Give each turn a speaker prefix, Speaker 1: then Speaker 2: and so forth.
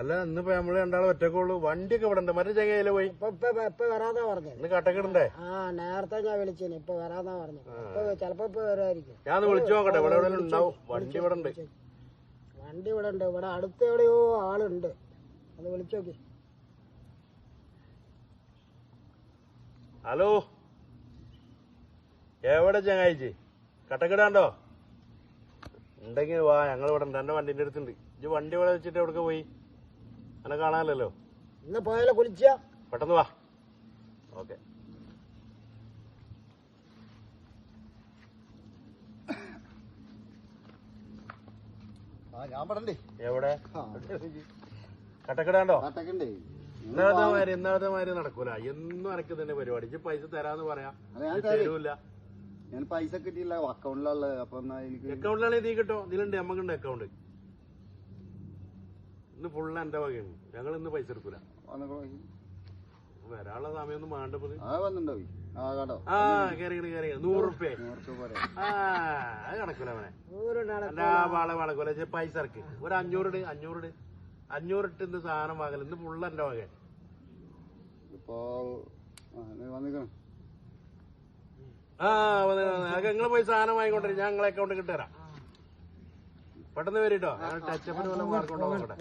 Speaker 1: അല്ല ഇന്നിപ്പോ നമ്മൾ രണ്ടാളും ഒറ്റക്കുള്ളൂ വണ്ടിയൊക്കെ ഇവിടെ ഉണ്ട് മറ്റേ ചങ്ങയിൽ പോയി.
Speaker 2: ഇപ്പൊ ഇപ്പൊ ഇപ്പൊ പറഞ്ഞത്
Speaker 1: ഇന്ന് കട്ടക്കിടണ്ടേ
Speaker 2: ആ നേരത്തെ ഞാൻ വിളിച്ചേന്. ഇപ്പൊ വരാന്നാ പറഞ്ഞു. ഇപ്പൊ ചിലപ്പോ ഇപ്പൊ വരുമായിരിക്കും
Speaker 1: ഞാൻ വിളിച്ചു നോക്കട്ടെ. ഇവിടെ എവിടെ ഉണ്ടാവും. വണ്ടി ഇവിടെ ഉണ്ട്.
Speaker 2: വണ്ടി ഇവിടെ ഉണ്ട്. ഇവിടെ അടുത്ത് എവിടെയോ ആളുണ്ട്. അത് വിളിച്ചു നോക്കി.
Speaker 1: ഹലോ? എവിടെ ചങ്ങായിച്ച്? കട്ടക്കിടാണ്ടോ ഉണ്ടെങ്കിൽ വാ ഞങ്ങൾ ഇവിടെ ഉണ്ട്. എന്റെ വണ്ടിന്റെ അടുത്തുണ്ട്. ഇജ്ജ് വണ്ടി ഇവിടെ വെച്ചിട്ട് എവിടെ പോയി? എന്നെ കാണാനല്ലോ
Speaker 2: ഇന്ന് പോയാലോ കുളിച്ച?
Speaker 1: പെട്ടെന്ന് വാ. ഓക്കെ.
Speaker 3: ഞാൻ പെടണ്ടേ?
Speaker 1: എവിടെ? കട്ടക്കിടാണ്ടോ?
Speaker 3: കാട്ടക്കണ്ടേ.
Speaker 1: ഇന്നലത്തെ മാതിരി മാതിരി നടക്കൂല. എന്നും അനക്ക് തന്നെ പരിപാടി. ഇജ്ജ് പൈസ തരാന്ന് പറയാം. തരൂല
Speaker 3: ഞാൻ പൈസ കിട്ടിയില്ല. അക്കൗണ്ടിലുള്ള അപ്പൊ
Speaker 1: അക്കൗണ്ടിലാണെങ്കിൽ നീ കിട്ടോ? ഇതിലുണ്ട് നമ്മക്കുണ്ട് അക്കൗണ്ട്. ഇന്ന് ഫുള്ള് എന്റെ വകയാണ്. ഞങ്ങൾ ഇന്ന് പൈസ എടുക്കൂല. വരാനുള്ള സമയമൊന്നും വേണ്ടപ്പത്
Speaker 3: ആ ആ
Speaker 1: കയറി കയറി നൂറ് റുപ്യ. ആ അത് കണക്കൂല അവനെ എന്റെ വാളെ വളക്കൂല പൈസ ഇറക്കി. ഒരു അഞ്ഞൂറ് അഞ്ഞൂറ് അഞ്ഞൂറ് ഇട്ട് ഇന്ന് സാധനം വാങ്ങല. ഇന്ന് ഫുള്ള് എന്റെ വക.
Speaker 3: ഇപ്പോ
Speaker 1: ആ നിങ്ങൾ പോയി സാധനം വാങ്ങിക്കൊണ്ടിരിക്കും ഞാൻ നിങ്ങളെ അക്കൗണ്ട് കിട്ടുതരാം പെട്ടെന്ന് വരീട്ടോ ടച്ചപ്പിന് വല്ല മാർക്കുണ്ടോ നോക്കട്ടെ